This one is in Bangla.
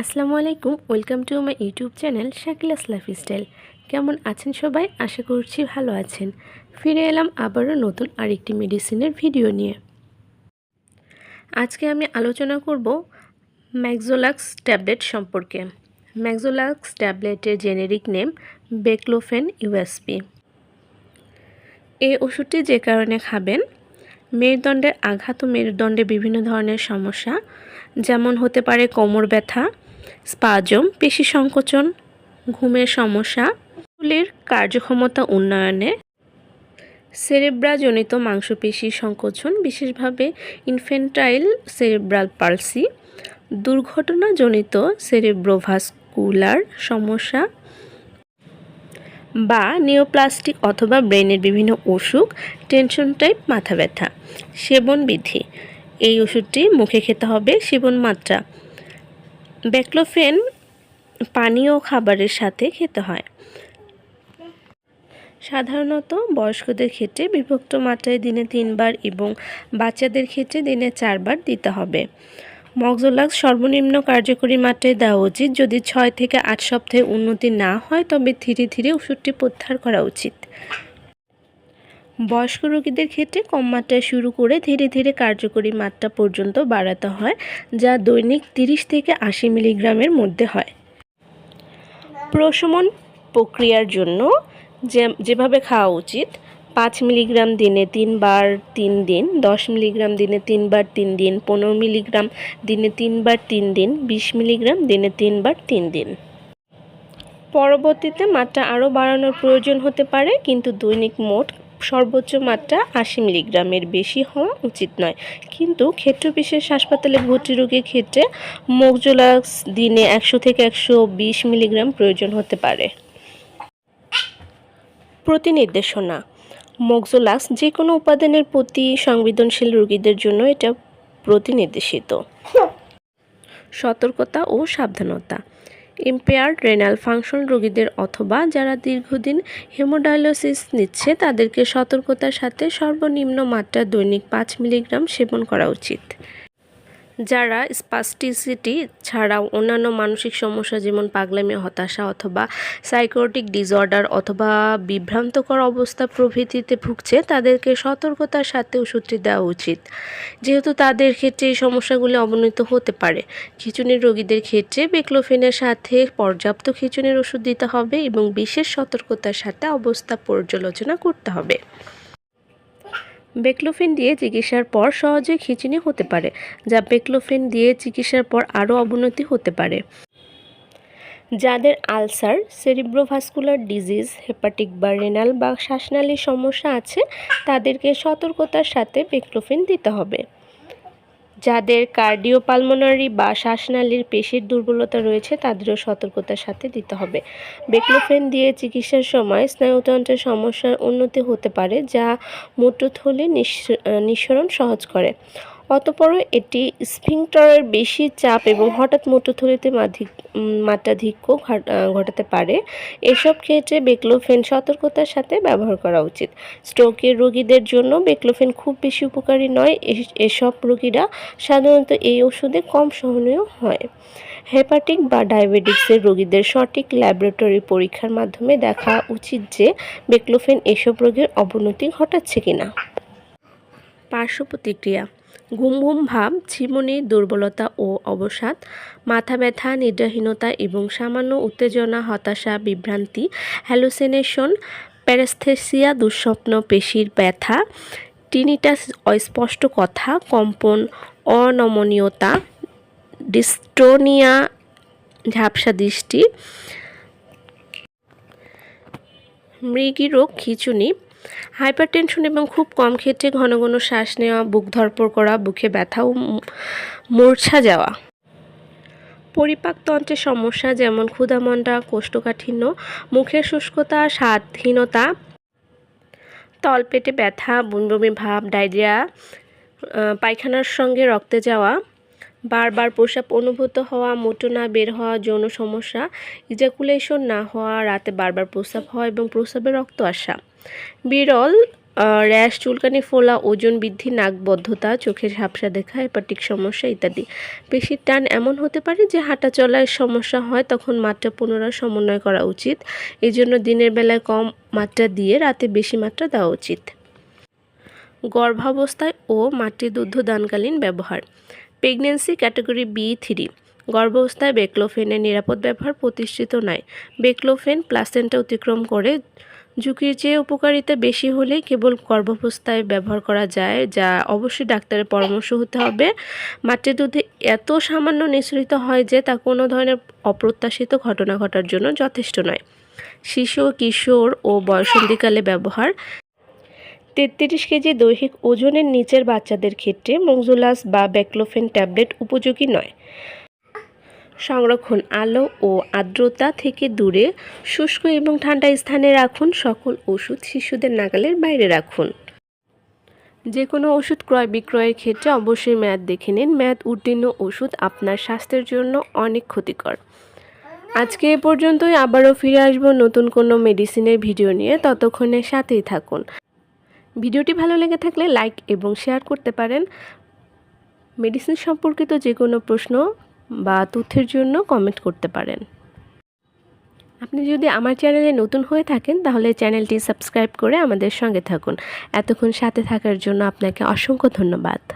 আসসালামু আলাইকুম, welcome to my YouTube channel Shakila's lifestyle. কেমন আছেন সবাই? আশা করছি ভালো আছেন। ফিরে এলাম আবারও নতুন আরেকটি মেডিসিনের ভিডিও নিয়ে। আজকে আমি আলোচনা করব ম্যাক্সোলাক্স ট্যাবলেট সম্পর্কে। ম্যাক্সোলাক্স ট্যাবলেটের জেনেরিক নেম বেক্লোফেন ইউএসপি এই ওষুধটি যে কারণে খাবেন, মেরুদণ্ডের আঘাত ও মেরুদণ্ডে বিভিন্ন ধরনের সমস্যা, যেমন হতে পারে কোমর ব্যথা স্পাজম, পেশি সংকোচন, ঘুমের সমস্যা, চুলের কার্যক্ষমতা উন্নয়নে, সেরেব্রাজনিত মাংসপেশি সংকোচন, বিশেষভাবে ইনফেন্টাইল সেরেব্রাল পালসি, দুর্ঘটনাজনিত সেরেব্রোভাস্কুলার সমস্যা বা নিওপ্লাস্টিক অথবা ব্রেনের বিভিন্ন অসুখ, টেনশন টাইপ মাথা ব্যথা সেবন বিধি এই ওষুধটি মুখে খেতে হবে সেবন মাত্রা ব্যাক্লোফেন পানীয় খাবারের সাথে খেতে হয়। সাধারণত বয়স্কদের ক্ষেত্রে বিভক্ত মাত্রায় দিনে তিনবার এবং বাচ্চাদের ক্ষেত্রে দিনে চারবার দিতে হবে। মগজোলাক্স সর্বনিম্ন কার্যকরী মাত্রায় দেওয়া উচিত। যদি ছয় থেকে আট সপ্তাহে উন্নতি না হয়, তবে ধীরে ধীরে ওষুধটি প্রত্যাহার করা উচিত। বয়স্ক রোগীদের ক্ষেত্রে কম মাত্রায় শুরু করে ধীরে ধীরে কার্যকরী মাত্রা পর্যন্ত বাড়াতে হয়, যা দৈনিক তিরিশ থেকে আশি মিলিগ্রামের মধ্যে হয়। প্রশমন প্রক্রিয়ার জন্য যে, যেভাবে খাওয়া উচিত, পাঁচ মিলিগ্রাম দিনে তিনবার তিন দিন, দশ মিলিগ্রাম দিনে তিনবার তিন দিন, পনেরো মিলিগ্রাম দিনে তিনবার তিন দিন, বিশ মিলিগ্রাম দিনে তিনবার তিন দিন। পরবর্তীতে মাত্রা আরও বাড়ানোর প্রয়োজন হতে পারে, কিন্তু দৈনিক মোট সর্বোচ্চ মাত্রা আশি মিলিগ্রামের বেশি হওয়া উচিত নয়। কিন্তু ক্ষেত্রবিশেষ হাসপাতালে ভর্তি রোগীর ক্ষেত্রে মোকজোলাক্স দিনে একশো থেকে একশো বিশ মিলিগ্রাম প্রয়োজন হতে পারে। প্রতিনির্দেশনা মোকজোলাক্স যে কোনো উপাদানের প্রতি সংবেদনশীল রোগীদের জন্য এটা প্রতিনির্দেশিত। সতর্কতা ও সাবধানতা ইম্পেয়ার্ড রেনাল ফাংশন রোগীদের অথবা যারা দীর্ঘদিন হেমোডায়ালিসিস নিচ্ছে, তাদেরকে সতর্কতার সাথে সর্বনিম্ন মাত্রা দৈনিক পাঁচ মিলিগ্রাম সেবন করা উচিত। যারা স্পাস্টিসিটি ছাড়াও অন্যান্য মানসিক সমস্যা যেমন পাগলামি, হতাশা অথবা সাইকোটিক ডিসঅর্ডার অথবা বিভ্রান্তকর অবস্থা প্রভৃতিতে ভুগছে, তাদেরকে সতর্কতার সাথে ওষুধটি দেওয়া উচিত। যেহেতু তাদের ক্ষেত্রে এই সমস্যাগুলি অবনতি হতে পারে। খিচুনির রোগীদের ক্ষেত্রে বেক্লোফেনের সাথে পর্যাপ্ত খিচুনির ওষুধ দিতে হবে এবং বিশেষ সতর্কতার সাথে অবস্থা পর্যালোচনা করতে হবে। বেক্লোফেন দিয়ে চিকিৎসার পর সহজে খিচুনি হতে পারে, যা বেক্লোফিন দিয়ে চিকিৎসার পর আরও অবনতি হতে পারে। যাদের আলসার, সেরিব্রোভাস্কুলার ডিজিজ, হেপাটিক বা রেনাল বা শ্বাসনালীর সমস্যা আছে, তাদেরকে সতর্কতার সাথে বেক্লোফিন দিতে হবে। যাদের কার্ডিওপালমোনারি বা শ্বাসনালীর পেশির দুর্বলতা রয়েছে, তাদেরও সতর্কতার সাথে দিতে হবে। বেক্লোফেন দিয়ে চিকিৎসার সময় স্নায়ুতন্ত্রের সমস্যার উন্নতি হতে পারে, যা মূত্রথলি নিঃসরণ সহজ করে। অতপর এটি স্ফিংক্টরের বেশি চাপ এবং হঠাৎ মূত্রথলিতে মাত্রাধিক্য ঘটাতে পারে। এসব ক্ষেত্রে বেক্লোফেন সতর্কতার সাথে ব্যবহার করা উচিত। স্ট্রোকের রোগীদের জন্য বেক্লোফেন খুব বেশি উপকারী নয়। এসব রোগীরা সাধারণত এই ওষুধে কম সহনীয় হয়। হেপাটিক বা ডায়াবেটিক্সের রোগীদের সঠিক ল্যাবরেটরি পরীক্ষার মাধ্যমে দেখা উচিত যে বেক্লোফেন এসব রোগের অবনতি ঘটাচ্ছে কিনা। পার্শ্ব প্রতিক্রিয়া ঘুম ঘুম ভাব ঝিমুনি দুর্বলতা ও অবসাদ, মাথা ব্যথা, নিদ্রাহীনতা এবং সামান্য উত্তেজনা, হতাশা, বিভ্রান্তি হ্যালুসিনেশন প্যারাস্থেসিয়া দুঃস্বপ্ন, পেশির ব্যথা টিনিটাস অস্পষ্ট কথা, কম্পন, অনমনীয়তা ডিস্টোনিয়া ঝাপসা দৃষ্টি মৃগী রোগ খিচুনি হাইপারটেনশন এবং খুব কম ক্ষেত্রে ঘন ঘন শ্বাস নেওয়া, বুক ধরপড় করা, বুকে ব্যথা ও মূর্ছা যাওয়া। পরিপাকতন্ত্রের সমস্যা যেমন ক্ষুধামণ্ডা, কোষ্ঠকাঠিন্য, মুখের শুষ্কতা স্বাদহীনতা তলপেটে ব্যথা বুনবমি ভাব, ডায়রিয়া পায়খানার সঙ্গে রক্তে যাওয়া, বারবার প্রসাব অনুভূত হওয়া, মোটো না বের হওয়া, যৌন সমস্যা ইজাকুলেশন না হওয়া, রাতে বারবার প্রস্রাব হওয়া এবং প্রস্রাবে রক্ত আসা। বিরল র্যাশ, চুলকানি, ফোলা, ওজন বৃদ্ধি, নাকবদ্ধতা, চোখের ঝাপসা দেখা, হেপাটিক সমস্যা ইত্যাদি। পেশির টান এমন হতে পারে যে হাঁটা চলায় সমস্যা হয়, তখন মাত্রা পুনরায় সমন্বয় করা উচিত। এই জন্য দিনের বেলায় কম মাত্রা দিয়ে রাতে বেশি মাত্রা দেওয়া উচিত। গর্ভাবস্থায় ও মাতৃদুগ্ধ দানকালীন ব্যবহার। Pregnancy category B three. গর্ভাবস্থায় বেক্লোফেনের নিরাপদ ব্যবহার প্রতিষ্ঠিত নয়। বেক্লোফেন প্লাসেন্টা অতিক্রম করে ঝুঁকির চেয়ে উপকারিতা বেশি হলে কেবল গর্ভাবস্থায় ব্যবহার করা যায়, যা অবশ্যই ডাক্তারের পরামর্শ হতে হবে। মাতৃ দুধে এত সামান্য নিঃসৃত হয় যে তা কোনো ধরনের অপ্রত্যাশিত ঘটনা ঘটার জন্য যথেষ্ট নয়। শিশু, কিশোর ও বয়সন্ধিকালে ব্যবহার। তেত্রিশ কেজি দৈহিক ওজনের নিচের বাচ্চাদের ক্ষেত্রে মংজুলাস বা ব্যাক্লোফেন ট্যাবলেট উপযোগী নয়। সংরক্ষণ আলো ও আর্দ্রতা থেকে দূরে, শুষ্ক এবং ঠান্ডা স্থানে রাখুন সকল ওষুধ শিশুদের নাগালের বাইরে রাখুন। যে কোনো ওষুধ ক্রয় বিক্রয়ের ক্ষেত্রে অবশ্যই মেয়াদ দেখে নিন। মেয়াদ উত্তীর্ণ ওষুধ আপনার স্বাস্থ্যের জন্য অনেক ক্ষতিকর। আজকে এ পর্যন্তই। আবারও ফিরে আসব নতুন কোনো মেডিসিনের ভিডিও নিয়ে। ততক্ষণে সাথেই থাকুন। ভিডিওটি ভালো লেগে থাকলে লাইক এবং শেয়ার করতে পারেন। মেডিসিন সম্পর্কিত যে কোনো প্রশ্ন বা তথ্যের জন্য কমেন্ট করতে পারেন। আপনি যদি আমার চ্যানেলে নতুন হয়ে থাকেন, তাহলে চ্যানেলটি সাবস্ক্রাইব করে আমাদের সঙ্গে থাকুন। এতক্ষণ সাথে থাকার জন্য আপনাকে অসংখ্য ধন্যবাদ।